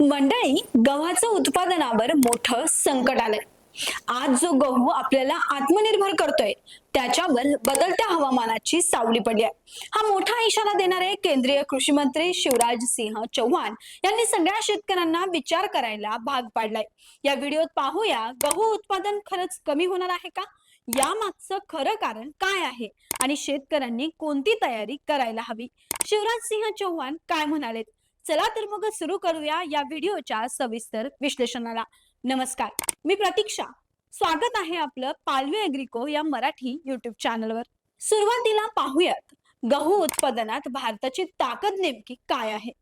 मंडळी गव्हाचं उत्पादनावर मोठं संकट आलंय. आज जो गहू आपल्याला आत्मनिर्भर करतोय त्याच्यावर बदलत्या हवामानाची सावली पडली आहे. हा मोठा इशारा देणारे केंद्रीय कृषी मंत्री शिवराज सिंह चौहान यांनी सगळ्या शेतकऱ्यांना विचार करायला भाग पाडलाय. या व्हिडिओत पाहूया गहू उत्पादन खरंच कमी होणार आहे का? या मागचं खरं कारण काय आहे? आणि शेतकऱ्यांनी कोणती तयारी करायला हवी? शिवराज सिंह चौहान काय म्हणालेत? चला तर मग सुरू करूया या व्हिडिओच्या सविस्तर विश्लेषणाला. नमस्कार मी प्रतीक्षा. स्वागत आहे आपलं पालवी अग्रिको या मराठी युट्यूब चॅनलवर सुरुवातीला पाहूयात गहू उत्पादनात भारताची ताकद नेमकी काय आहे?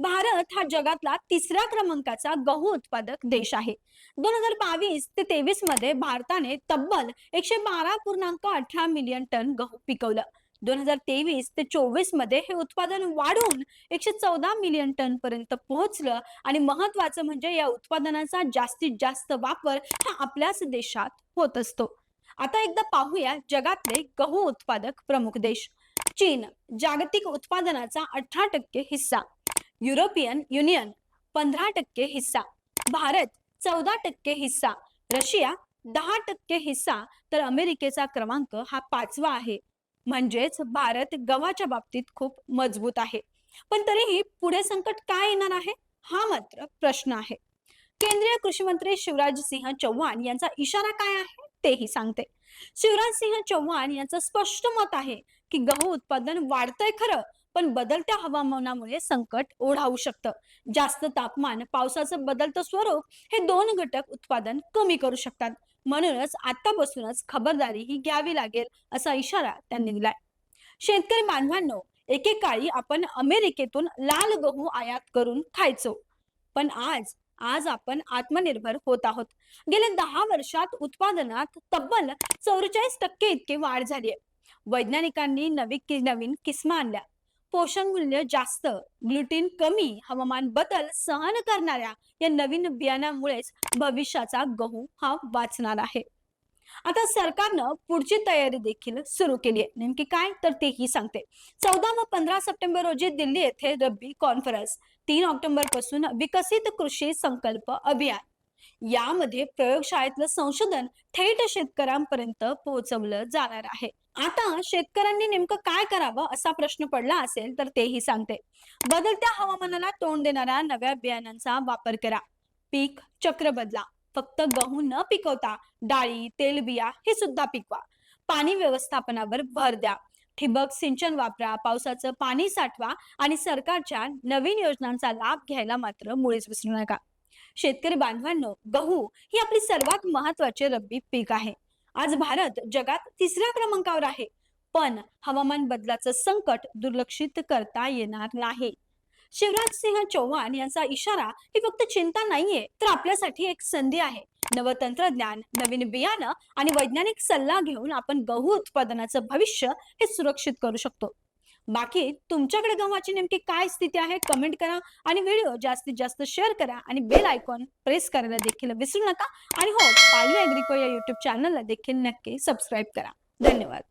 भारत हा जगातला तिसऱ्या क्रमांकाचा गहू उत्पादक देश आहे. दोन हजार बावीस ते तेवीसमध्ये भारताने तब्बल एकशे बारा पूर्णांक अठरा मिलियन टन गहू पिकवलं. दोन हजार तेवीस ते चोवीसमध्ये हे उत्पादन वाढून एकशे चौदा मिलियन टन पर्यंत पोहोचलं. आणि महत्वाचं म्हणजे या उत्पादनाचा जास्तीत जास्त वापर हा आपल्याच देशात होत असतो. आता एकदा पाहूया जगातले गहू उत्पादक प्रमुख देश. चीन जागतिक उत्पादनाचा अठरा टक्के हिस्सा. युरोपियन युनियन पंधरा टक्के हिस्सा. भारत चौदा टक्के हिस्सा. रशिया दहा टक्के हिस्सा. तर अमेरिकेचा क्रमांक हा पाचवा आहे. म्हणजेच भारत गव्हाच्या बाबतीत खूप मजबूत आहे. पण तरीही पुढे संकट काय येणार आहे? हा मात्र प्रश्न आहे. केंद्रीय कृषी मंत्री शिवराज सिंह चौहान यांचा इशारा काय आहे? तेही सांगते. शिवराज सिंह चौहान यांचं स्पष्ट मत आहे की गहू उत्पादन वाढतंय खरं पण बदलत्या हवामानामुळे संकट ओढावू शकतं. जास्त तापमान पावसाचं बदलतं स्वरूप हे दोन घटक उत्पादन कमी करू शकतात. म्हणूनच आतापासूनच खबरदारी ही घ्यावी लागेल असा इशारा त्यांनी दिलाय. शेतकरी बांधवांनो एकेकाळी आपण अमेरिकेतून लाल गहू आयात करून खायचो. पण आज आज आपण आत्मनिर्भर होत आहोत. गेल्या दहा वर्षात उत्पादनात तब्बल चौवेचाळीस टक्के इतकी वाढ झाली आहे वैज्ञानिकांनी नवी नवीन किस्मा आणल्या. पोषण मूल्य जास्त ग्लुटीन कमी हवामान बदल सहन करणाऱ्या या नवीन बियाणामुळेच भविष्याचा गहू हा वाचणार आहे. आता सरकारनं पुढची तयारी देखील सुरू केली आहे. नेमकी काय? तर तेही सांगते. चौदा व पंधरा सप्टेंबर रोजी दिल्ली येथे रब्बी कॉन्फरन्स तीन ऑक्टोबरपासून विकसित कृषी संकल्प अभियान. यामध्ये प्रयोगशाळेतलं संशोधन थेट शेतकऱ्यांपर्यंत पोहोचवलं जाणार आहे. आता शेतकऱ्यांनी नेमकं काय करावं असा प्रश्न पडला असेल तर तेही सांगते. बदलत्या हवामानाला तोंड देणाऱ्या नव्या बियाणांचा वापर करा. पीक चक्र बदला. फक्त गहू न पिकवता डाळी तेलबिया हे सुद्धा पिकवा. पाणी व्यवस्थापनावर भर द्या. ठिबक सिंचन वापरा. पावसाचं पाणी साठवा आणि सरकारच्या नवीन योजनांचा लाभ घ्यायला मात्र मुळीच विसरू नका. शेतकरी बांधवांनो गहू ही आपली सर्वात महत्त्वाचे रब्बी पीक आहे. आज भारत जगात तिसऱ्या क्रमांकावर आहे. पण हवामान बदलाचं संकट दुर्लक्षित करता येणार नाही. शिवराज सिंह चौहान यांचा इशारा ही फक्त चिंता नाहीये तर आपल्यासाठी एक संधी आहे. नव तंत्रज्ञान नवीन बियाणं आणि वैज्ञानिक सल्ला घेऊन आपण गहू उत्पादनाचं भविष्य हे सुरक्षित करू शकतो. बाकी तुमच्याकडे गव्हाची नेमकी काय स्थिती आहे कमेंट करा आणि व्हिडिओ जास्तीत जास्त शेअर करा आणि बेल आयकॉन प्रेस करायला देखील विसरू नका. आणि हो पालवी अग्रिको या युट्यूब चॅनलला देखील नक्की सबस्क्राईब करा. धन्यवाद.